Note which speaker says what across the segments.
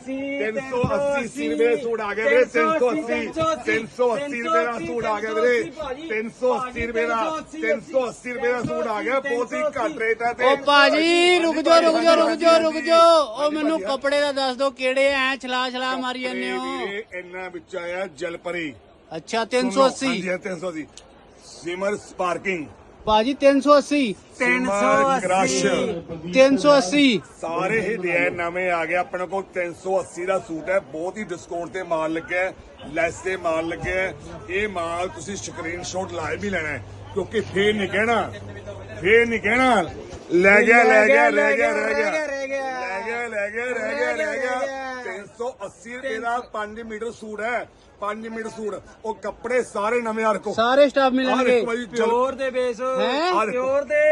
Speaker 1: 380 ਰੁਪਏ ਦਾ ਸੂਟ ਆ ਗਿਆ ਵੀਰੇ 380 380 ਰੁਪਏ ਦਾ ਸੂਟ ਆ ਗਿਆ ਵੀਰੇ 380 ਰੁਪਏ ਦਾ 380 ਰੁਪਏ ਦਾ ਸੂਟ ਆ ਗਿਆ ਬਹੁਤ ਹੀ ਘੱਟ ਰੇਟ ਹੈ ਤੇ
Speaker 2: ਓ ਭਾਜੀ ਰੁਕ ਜਾ ਰੁਕ ਜਾ ਰੁਕ ਜਾ ਰੁਕ ਜਾ ਓ ਮੈਨੂੰ ਕੱਪੜੇ ਦਾ ਦੱਸ ਦਿਓ ਕਿਹੜੇ ਐ ਛਲਾ ਛਲਾ ਮਾਰੀ ਜਾਂਦੇ ਹੋ
Speaker 1: ਵੀਰੇ ਇਹਨਾਂ ਵਿੱਚ ਆਇਆ ਜਲਪਰੀ
Speaker 2: ਅੱਛਾ
Speaker 1: ਸੁਣੋ,
Speaker 2: 380
Speaker 1: ਹਾਂਜੀ 380 ਸਿਮਰ ਸਪਾਰਕਿੰਗ
Speaker 2: ਭਾਜੀ 380
Speaker 1: ਸਿਮਰ ਕ੍ਰਸ਼
Speaker 2: 380
Speaker 1: ਸਾਰੇ ਹੀ ਡਿਜ਼ਾਈਨ ਨਵੇਂ ਆ ਗਏ। ਆਪਣੇ ਕੋਲ 380 ਦਾ ਸੂਟ ਹੈ। ਬਹੁਤ ਹੀ ਡਿਸਕਾਊਂਟ ਤੇ ਮਾਲ ਲੱਗਿਆ ਹੈ। ਲੈਸ ਤੇ ਮਾਲ ਲੱਗਿਆ ਹੈ। ਇਹ ਮਾਲ ਤੁਸੀਂ ਸਕਰੀਨਸ਼ਾਟ ਲਾਈਵ ਹੀ ਲੈਣਾ ਹੈ। ਕਿਉਂਕਿ ਫੇਰ ਨਹੀਂ ਕਹਿਣਾ। ਫੇਰ ਨਹੀਂ ਕਹਿਣਾ। ਲੈ ਗਿਆ ਲੈ ਗਿਆ ਰਹਿ ਗਿਆ ਰਹਿ ਗਿਆ।
Speaker 2: ਰਹਿ ਗਿਆ
Speaker 1: ਲੈ ਗਿਆ ਲੈ ਗਿਆ ਰਹਿ ਗਿਆ। ਰਹਿ ਗਿਆ। 380 ਰੁਪਏ ਦਾ 5 ਮੀਟਰ ਸੂਟ ਹੈ 5 ਮੀਟਰ ਸੂਟ। ਉਹ ਕੱਪੜੇ ਸਾਰੇ ਨਵੇਂ ਆ ਰਖੋ
Speaker 2: ਸਾਰੇ ਸਟਾਫ ਮਿਲਣਗੇ।
Speaker 3: ਪਿਓਰ ਦੇ ਬੇਸ। ਪਿਓਰ ਦੇ।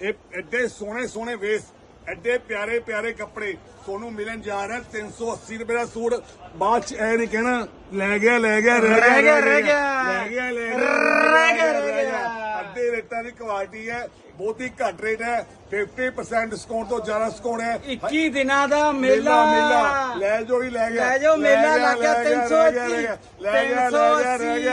Speaker 1: ਇਹ ਐਡੇ ਸੋਹਣੇ ਸੋਹਣੇ ਵੇਸ ਐਡੇ ਪਿਆਰੇ ਪਿਆਰੇ ਕੱਪੜੇ। ਤੁਹਾਨੂੰ ਮਿਲਣ ਜਾ ਰਿਹਾ 380 ਰੁਪਏ ਦਾ ਸੂਟ। ਬਾਅਦ ਚ ਐ ਨਹੀਂ ਕਹਿਣਾ ਲੈ ਗਿਆ ਲੈ ਗਿਆ ਰਹਿ ਗਿਆ,
Speaker 3: ਰਹਿ ਗਿਆ।
Speaker 1: ਲੈ ਗਿਆ ਲੈ ਗਿਆ
Speaker 3: ਰਹਿ ਗਿਆ,
Speaker 1: ਰੇਟਾਂ ਦੀ ਕੁਆਲਿਟੀ ਹੈ ਬਹੁਤ ਹੀ ਘੱਟ ਰੇਟ ਹੈ 50% ਡਿਸਕਾਊਂਟ ਤੋਂ ਜ਼ਿਆਦਾ ਡਿਸਕਾਊਂਟ ਹੈ
Speaker 3: 21 ਦਿਨਾਂ ਦਾ ਮੇਲਾ
Speaker 1: ਮੇਲਾ ਲੈ ਜਾਓ ਹੀ ਲੈ ਗਿਆ
Speaker 3: ਲੈ ਜਾਓ, ਮੇਲਾ ਲੱਗ ਗਿਆ,
Speaker 1: ਲੈ ਗਿਆ,
Speaker 3: 380,
Speaker 1: ਲੈ ਗਿਆ ਲੈ ਗਿਆ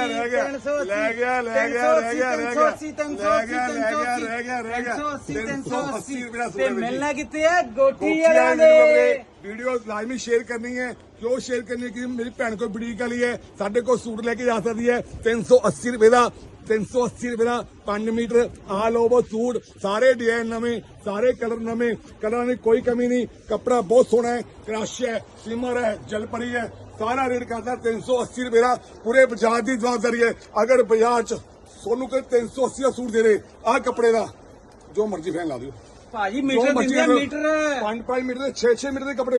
Speaker 1: ਲੈ ਗਿਆ
Speaker 3: 380,
Speaker 1: ਲੈ ਗਿਆ ਲੈ ਗਿਆ
Speaker 3: 380,
Speaker 1: ਲੈ ਗਿਆ ਲੈ ਗਿਆ ਰਹਿ ਗਿਆ ਰਹਿ ਗਿਆ
Speaker 3: 380,
Speaker 1: 380 ਰੁਪਏ ਦਾ ਸੂਟ
Speaker 3: ਤੇ
Speaker 1: ਹੈ ਵੀਰ ਜੀ।
Speaker 3: ਮਿਲਣਾ ਕਿੱਥੇ ਹੈ ਗੋਠੀ ਵਾਲਿਆਂ
Speaker 1: ਦੇ ਵੀਡੀਓ ਲਾਜ਼ਮੀ ਸ਼ੇਅਰ ਕਰਨੀ ਹੈ ਕਿਉਂ ਸ਼ੇਅਰ ਕਰਨੀ ਕਿ ਮੇਰੀ ਭੈਣ ਕੋਈ ਬੁਟੀਕ ਵਾਲੀ ਹੈ ਸਾਡੇ ਕੋਲ ਸੂਟ ਲੈ ਕੇ ਜਾ ਸਕਦੀ ਹੈ 380 ਰੁਪਏ ਦਾ 380 ਰੁਪਏ ਦਾ 5 ਮੀਟਰ ਆਲ ਓਵਰ ਸੂਟ ਸਾਰੇ ਡਿਜ਼ਾਈਨ ਨਵੇਂ ਸਾਰੇ ਕਲਰ ਨਵੇਂ ਕਲਰਾਂ ਦੀ ਕੋਈ ਕਮੀ ਨਹੀਂ ਕੱਪੜਾ ਬਹੁਤ ਸੋਹਣਾ ਹੈ ਕ੍ਰਸ਼ ਹੈ ਸਿਮਰ ਹੈ ਜਲਪਰੀ ਹੈ ਸਾਰਾ ਰੇਟ ਕਰਦਾ 380 ਰੁਪਏ ਦਾ ਪੂਰੇ ਬਾਜ਼ਾਰ ਦੀ ਜਵਾਬਦਾਰੀ ਹੈ ਅਗਰ ਬਾਜ਼ਾਰ ਚ ਸੋਨੂੰ ਕੋਈ 380 ਦਾ ਸੂਟ ਦੇ ਦੇ ਆਹ ਕੱਪੜੇ ਦਾ ਜੋ ਮਰਜ਼ੀ ਫੈਨ ਲਾ ਦਿਓ
Speaker 3: ਭਾਜੀ ਮੀਟਰ ਦਿੰਦੇ। ਮੀਟਰ
Speaker 1: ਪੰਜ ਪੰਜ ਮੀਟਰ ਦੇ 6 6 ਮੀਟਰ ਦੇ ਕੱਪੜੇ